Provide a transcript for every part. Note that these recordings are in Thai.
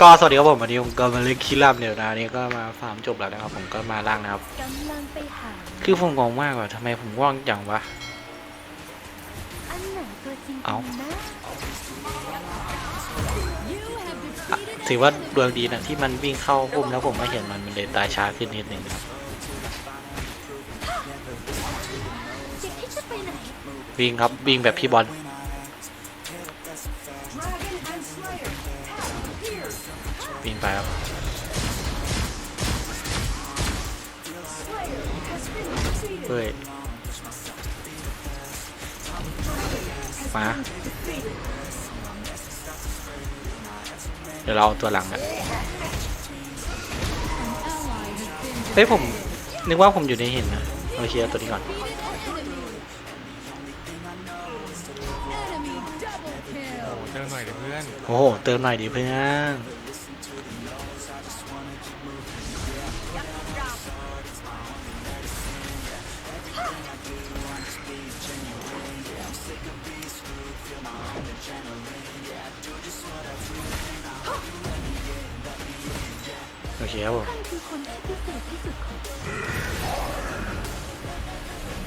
ก็สวัสดีครับผมวันนี้ผมก็มาเล่นคีราบเดี๋ยวนะอันนี้ก็มาฟาร์มจบแล้วนะครับผมก็มาล่างนะครับ กำลังไปหา คือผมงงมากว่าทำไมผมว่างจังวะ อันไหนตัวจริงเอ้า กันนะอะถือว่าดวงดีนะที่มันวิ่งเข้าพุ่มแล้วผมไม่เห็นมันมันเลยตายช้าขึ้นนิดนึงครับจะคิดจะไปไหน วิ่งครับวิ่งแบบพี่บอล วิ่งไปครับเฮ้ยมาเดี๋ยวเราเอาตัวหลังอะเฮ้ยผม นึกว่าผมอยู่ในหินนะโอเคเอาตัวนี้ก่อนโอ้เติมหน่อยเดี๋ยวเพื่อนโอ้โหเติมหน่อยดิเพื่อน เคครับผมท่านคือคนที่พิเศษที่สุดของ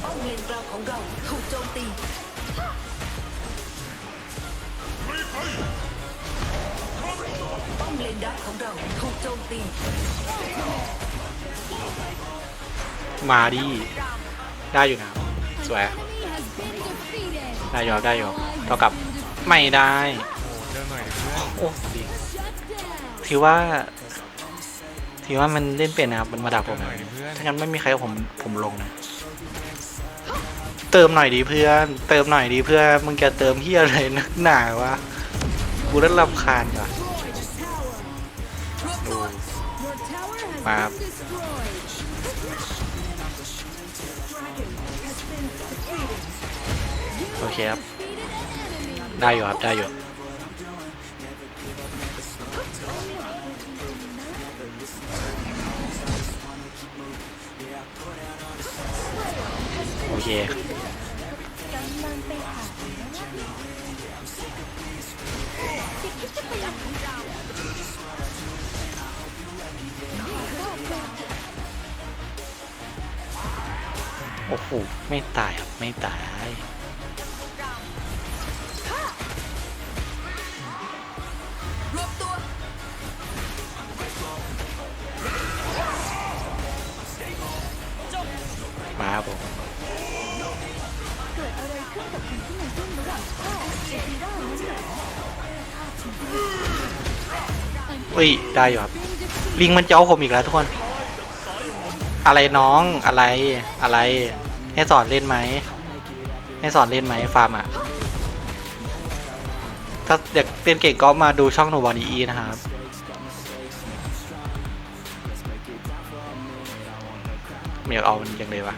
ป้อมเลนกลางของเราถูกโจมตีป้อมเลนดักของเราถูกโจมตีมาดิได้อยู่นะสวยได้อยู่ครับได้อยู่เท่ากับไม่ได้โอ้เติมหน่อยเดี๋ยวเพื่อนโอ้ดีถือว่า ถือว่ามันเล่นเป็นนะครับมันมาดักผมนะถ้างั้นไม่มีใครเอาผมผมลงนะ เติมหน่อยดีเพื่อนเติมหน่อยดีเพื่อนมึงจะเติมเฮียอะไรนักหนาวะกูเริ่มรำคาญว่ะดูมาโอเคครับ ได้อยู่ครับ ได้อยู่ เคโอ้โหไม่ตายครับ ไม่ตาย ข้าถึงจะอุ้ยได้อยู่ครับ ลิงมันจะเอาผมอีกแล้วทุกคน อะไรน้องอะไรอะไร ให้สอนเล่นไหม ให้สอนเล่นไหมฟาร์มอะ ถ้าเด็กเล่นเก่งก็มาดูช่องหนูบอลอีนะครับไม่อยากเอามันยังเลยวะ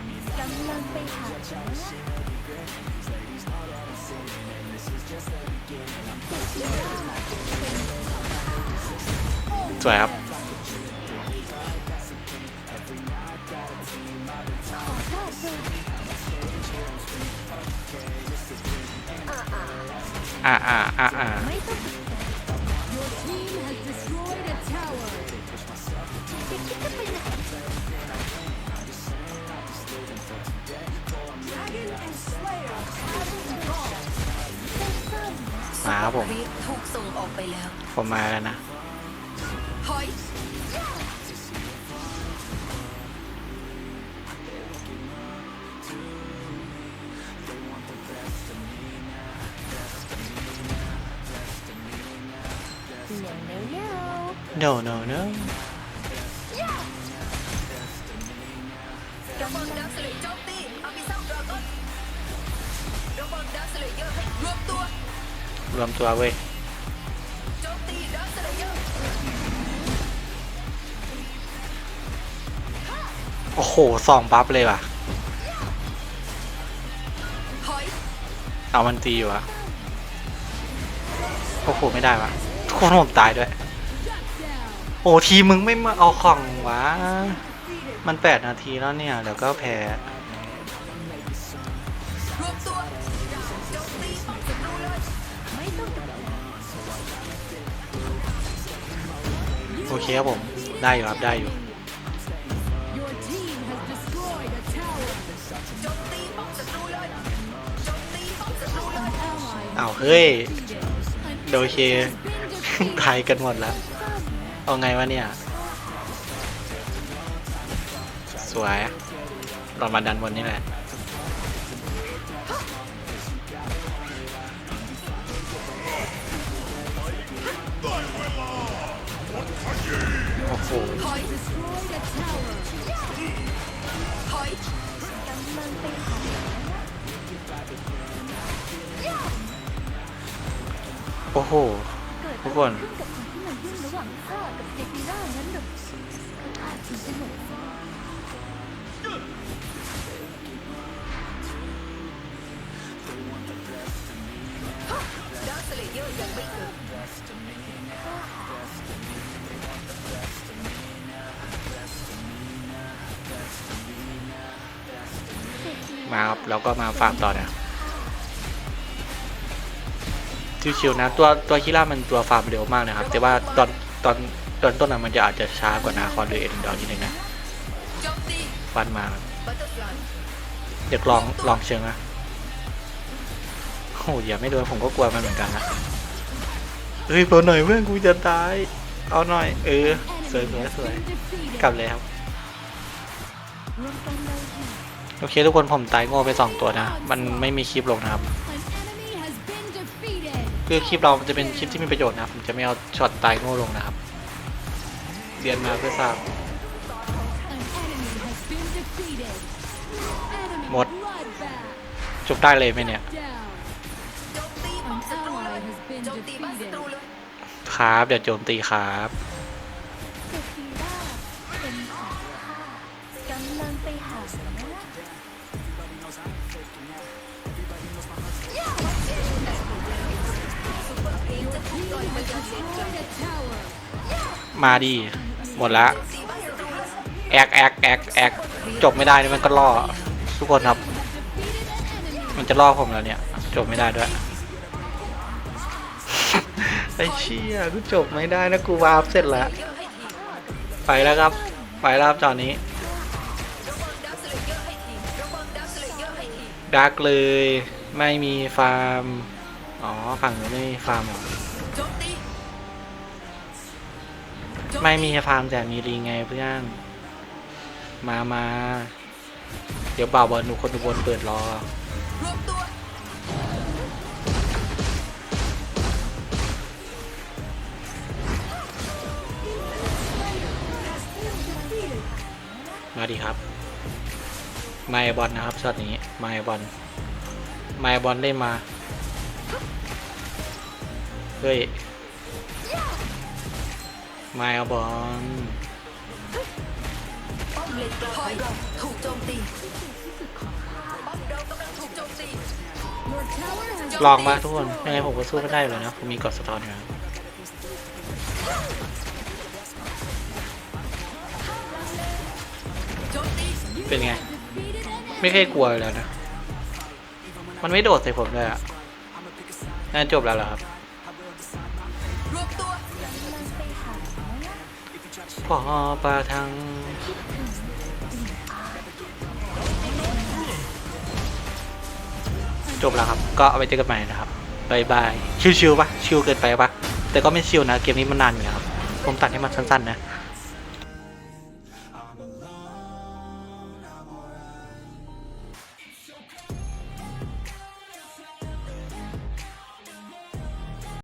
สวยครับอ่าอ่าอ่าอ่าไม่ต้องจะคิดจะไปไหนมาครับผมรีดถูกส่งออกไปแล้ว ผมมาแล้วนะ ถอยเดี๋ยวเดี๋ยว no no no ระเบิดดักสเลย์โจมตีอามิซัมดราก้อนระเโจมตีดักสเลเยอร์โอ้โหสองบัฟเลยว่ะถอยเอามันตีอยู่อะโอ้โห ไม่ได้วะทุกคนผมตายด้วย โอ้ทีมึงไม่มาเอาของวะ มันแปดนาทีแล้วเนี่ย เดี๋ยวก็แพ้รวบตัวโจมตีป้อมศัตรูเลยไม่ต้องโอเคครับผม ได้อยู่ครับ ได้อยู่าวเฮ้ยโอเคตายกันหมดแล้ว เอาไงวะเนี่ย สวยเรามาดันบนนี่แหละโอ้โห โอ้โห ทุกคนขึ้นกับคนที่มันยุ่งระหว่างข้ากับ เรานั้นหรอข้าถึงจะหมดฟ้าดาร์ครับแล้วก็มาฟาร์มต่อนะ ชิวๆนะ ตัวตัวคิล่ามันตัวฟาร์มเร็วมากนะครับ แต่ว่าตอนตอนตอนต้นอะมันจะอาจจะช้ากว่านาคอนหรือเอ็นดอร์นิดนึงนะฟันมาเตอร์ฟลายเดี๋ยวลองลองเชิงนะโอ้ยอย่าไม่โดนผมก็กลัวมันเหมือนกันนะเฮ้ยเปิดหน่อยเพื่อนกูจะตาย เอาหน่อย เออ สวยสวยสวยกลับเลยครับรวโอเคทุกคนผมตายโง่ไปสองตัวนะ มันไม่มีคลิปลงนะครับ คือคลิปเรามันจะเป็นคลิปที่มีประโยชน์นะครับผมจะไม่เอาช็อตตายโง่ลงนะครับเรียนมาเพื่อทราบหมดจบได้เลยไหมเนี่ยครับเดี๋ยวโจมตีครับ มาดี หมดละตีบ้านศัตรูเลยแอกแอกแอกแอกจบไม่ได้นี่มันก็ล่อทุกคนครับ Defeated an enemy. มันจะล่อผมแล้วเนี่ย จบไม่ได้ด้วยไอ้เชี่ยกูจบไม่ได้นะกูวาร์ปเสร็จแล้วเยอะให้ทีไปแล้วครับ ไปแล้วครับจอนนี้ระวังดาร์คสเลเยอร์ให้ทีระวังดาร์คสเลเยอร์ให้ทีดักเลย ไม่มีฟาร์ม อ๋อ ฝั่งนู้นไม่มีฟาร์มเหรอ ไม่มีฟาร์มแต่มีรีไงเพื่อน มามา เดี๋ยวบ่าวบอลดูคนดูบนเปิดรอรวมตัวมาดีครับไมบอลนะครับช็อตนี้ไมบอลไมบอลเล่นมา เฮ้ย ไมบอลป้อมเลนกลางของเราถูกโจมตีป้อมเรากำลังถูกโจมตี Your tower has ลองมาทุกคนยังไงผมก็สู้ไม่ได้อยู่แล้วนะผมมีกดสตอร์อยู่แล้วโจมตีเป็นไง defeated an ไม่เคยกลัวอยู่แล้วนะ มันไม่โดดใส่ผมเลยอะน่าจบแล้วเหรอครับ พอประทังจบแล้วครับ ก็เอาไปเจอกันใหม่นะครับบายบาย ชิวๆปะชิวเกินไปปะแต่ก็ไม่ชิวนะ เกมนี้มันนานอยู่ครับ ผมตัดให้มันสั้นๆนะ